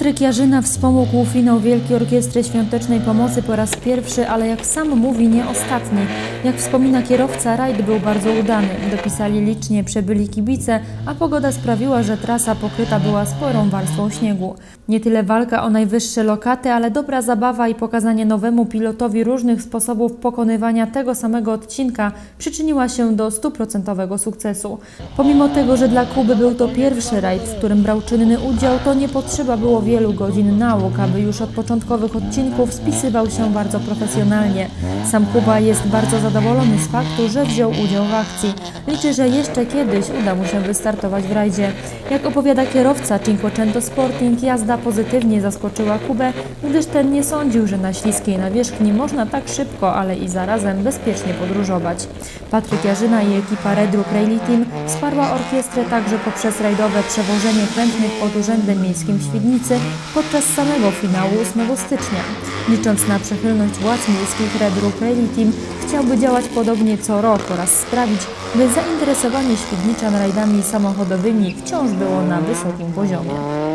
Patryk Jarzyna wspomógł finał Wielkiej Orkiestry Świątecznej Pomocy po raz pierwszy, ale jak sam mówi, nie ostatni. Jak wspomina kierowca, rajd był bardzo udany. Dopisali licznie przebyli kibice, a pogoda sprawiła, że trasa pokryta była sporą warstwą śniegu. Nie tyle walka o najwyższe lokaty, ale dobra zabawa i pokazanie nowemu pilotowi różnych sposobów pokonywania tego samego odcinka przyczyniła się do stuprocentowego sukcesu. Pomimo tego, że dla Kuby był to pierwszy rajd, w którym brał czynny udział, to nie potrzeba było wielu godzin nauk, aby już od początkowych odcinków spisywał się bardzo profesjonalnie. Sam Kuba jest bardzo zadowolony z faktu, że wziął udział w akcji. Liczy, że jeszcze kiedyś uda mu się wystartować w rajdzie. Jak opowiada kierowca Cinquecento Sporting, jazda pozytywnie zaskoczyła Kubę, gdyż ten nie sądził, że na śliskiej nawierzchni można tak szybko, ale i zarazem bezpiecznie podróżować. Patryk Jarzyna i ekipa Red Rook Rally Team wsparła orkiestrę także poprzez rajdowe przewożenie chętnych pod Urzędem Miejskim w Świdnicy podczas samego finału 8 stycznia. Licząc na przychylność władz miejskich Red Rook Rally Team chciałby działać podobnie co rok oraz sprawić, by zainteresowanie Świdniczan rajdami samochodowymi wciąż było na wysokim poziomie.